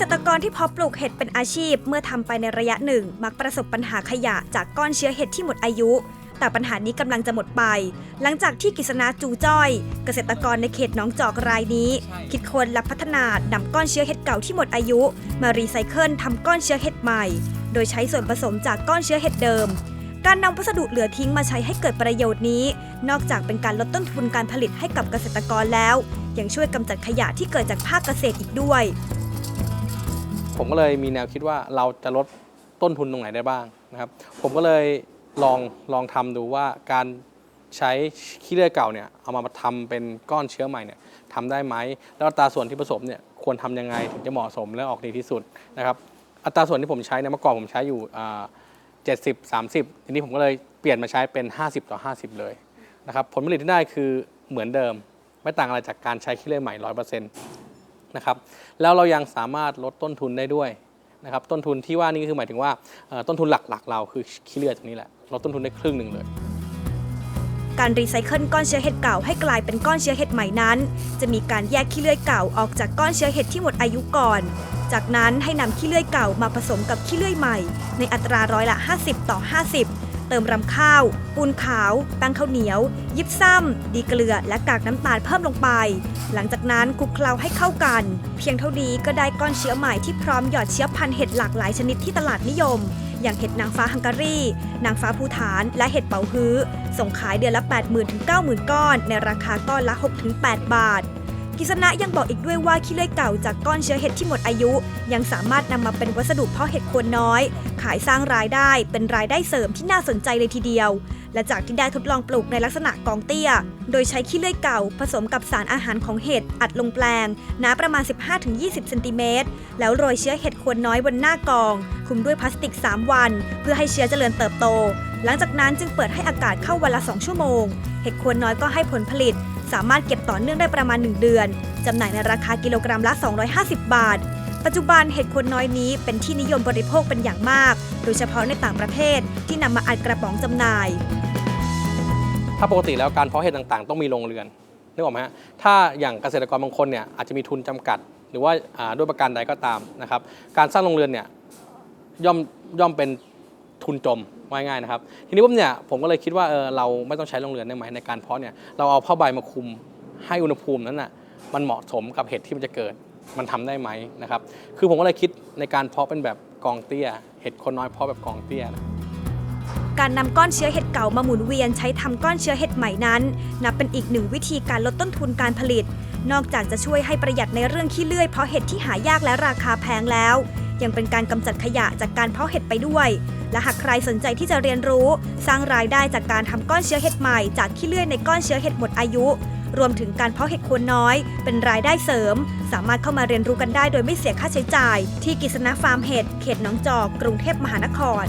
ษตรกรที่เพาะปลูกเห็ดเป็นอาชีพ เมื่อทำไปในระยะหนึ่ง มักประสบปัญหาขยะจากก้อนเชื้อเห็ดที่หมดอายุ แต่ปัญหานี้กำลังจะหมดไป หลังจากที่กิษณาจูจ้อย เกษตรกรในเขตหนองจอกรายนี้ คิดค้นและพัฒนานำก้อนเชื้อเห็ดเก่าที่หมดอายุ มารีไซเคิลทำก้อนเชื้อเห็ดใหม่ โดยใช้ส่วนผสมจากก้อนเชื้อเห็ดเดิมการนำวัสดุเหลือทิ้งมาใช้ให้เกิดประโยชน์นี้ นอกจากเป็นการลดต้นทุนการผลิตให้กับเกษตรกรแล้ว ยังช่วยกำจัดขยะที่เกิดจากภาคเกษตรอีกด้วย ผมก็เลยมีแนวคิดว่าเราจะลดต้นทุนตรงไหนได้บ้างนะครับ ผมก็เลยลองลองทำดูว่าการใช้ขี้เลื่อยเก่าเนี่ยเอามาทำเป็นก้อนเชื้อใหม่เนี่ยทำได้ไหมแล้วอัตราส่วนที่ผสมเนี่ยควรทำยังไงถึงจะเหมาะสมและออกดีที่สุดนะครับอัตราส่วนที่ผมใช้เนี่ยเมื่อก่อนผมใช้อยู่เจ็ดสิบสามสิบทีนี้ผมก็เลยเปลี่ยนมาใช้เป็น 50 ต่อ 50 เลยนะครับผลผลิตที่ได้คือเหมือนเดิม ไม่ต่างอะไรจากการใช้ขี้เลื่อยใหม่ร้อยเปอร์เซ็นต์ นะครับแล้วเรายังสามารถลดต้นทุนได้ด้วยนะครับต้นทุนที่ว่านี่ก็คือหมายถึงว่าต้นทุนหลักๆ เราคือขี้เลือดตรงนี้แหละลดต้นทุนได้ครึ่งหนึ่งเลยการรีไซเคิลก้อนเชื้อเห็ดเก่าให้กลายเป็นก้อนเชื้อเห็ดใหม่นั้น จะมีการแยกขี้เลื่อยเก่าออกจากก้อนเชื้อเห็ดที่หมดอายุก่อน จากนั้นให้นำขี้เลื่อยเก่ามาผสมกับขี้เลื่อยใหม่ ในอัตราร้อยละ 50 ต่อ 50 เติมรำข้าว ปูนขาวแป้งข้าวเหนียว ยิบซ้ำดีเกลือและกากน้ำตาลเพิ่มลงไป หลังจากนั้นคลุกเคล้าให้เข้ากัน เพียงเท่านี้ก็ได้ก้อนเชื้อใหม่ที่พร้อมหยอดเชื้อพันธุ์เห็ดหลากหลายชนิดที่ตลาดนิยม อย่างเห็ดนางฟ้าฮังการี นางฟ้าภูฐาน และเห็ดเป๋าฮื้อ ส่งขายเดือนละ 80,000ถึง90,000 ก้อน ในราคาก้อนละ 6-8 บาท กิษณะยังบอกอีกด้วยว่าขี้เลื่อยเก่าจากก้อนเชื้อเห็ดที่หมดอายุ ยังสามารถนำมาเป็นวัสดุเพาะเห็ดโคนน้อย ขายสร้างรายได้เป็นรายได้เสริมที่น่าสนใจเลยทีเดียว และจากที่ได้ทดลองปลูกในลักษณะกองเตี้ย โดยใช้ขี้เลื่อยเก่า ผสมกับสารอาหารของเห็ดอัดลงแปลงหนาประมาณ 15-20 เซนติเมตรแล้วโรยเชื้อเห็ดโคนน้อยบนหน้ากอง คุมด้วยพลาสติก 3 วัน เพื่อให้เชื้อเจริญเติบโต หลังจากนั้นจึงเปิดให้อากาศเข้าวันละ 2 ชั่วโมง เห็ดโคนน้อยก็ให้ผลผลิต สามารถเก็บต่อเนื่องได้ประมาณ 1 เดือน จำหน่ายในราคากิโลกรัมละ 250 บาท ปัจจุบันเห็ดคนน้อยนี้เป็นที่นิยมบริโภคเป็นอย่างมาก โดยเฉพาะในต่างประเทศที่นำมาอัดกระป๋องจำหน่าย ถ้าปกติแล้วการเพาะเห็ดต่างๆ ต้องมีโรงเรือนนึกออกไหมฮะถ้าอย่างเกษตรกรบางคนเนี่ยอาจจะมีทุนจำกัด หรือว่าอ่าด้วยประการใดก็ตามนะครับ การสร้างโรงเรือนเนี่ยย่อมย่อมเป็นทุนจม ว่าง่ายนะครับ ทีนี้ผมเนี่ยผมก็เลยคิดว่าเออเราไม่ต้องใช้โรงเรือนได้ไหมในการเพาะเนี่ยเราเอาผ้าใบมาคุมให้อุณหภูมินั้นน่ะมันเหมาะสมกับเห็ดที่มันจะเกิดมันทำได้ไหมนะครับ คือผมก็เลยคิดในการเพาะเป็นแบบกองเตี้ย เห็ดคนน้อยเพาะแบบกองเตี้ยนะการนำก้อนเชื้อเห็ดเก่ามาหมุนเวียนใช้ทำก้อนเชื้อเห็ดใหม่นั้น นับเป็นอีกหนึ่งวิธีการลดต้นทุนการผลิต นอกจากจะช่วยให้ประหยัดในเรื่องขี้เลื่อยเพราะเห็ดที่หายากและราคาแพงแล้ว ยังเป็นการกำจัดขยะจากการเพาะเห็ดไปด้วย และหากใครสนใจที่จะเรียนรู้ สร้างรายได้จากการทำก้อนเชื้อเห็ดใหม่จากขี้เลื่อยในก้อนเชื้อเห็ดหมดอายุ รวมถึงการเพาะเห็ดโคนน้อย เป็นรายได้เสริม สามารถเข้ามาเรียนรู้กันได้โดยไม่เสียค่าใช้จ่าย ที่กิษณะฟาร์มเห็ดเขตหนองจอกกรุงเทพมหานคร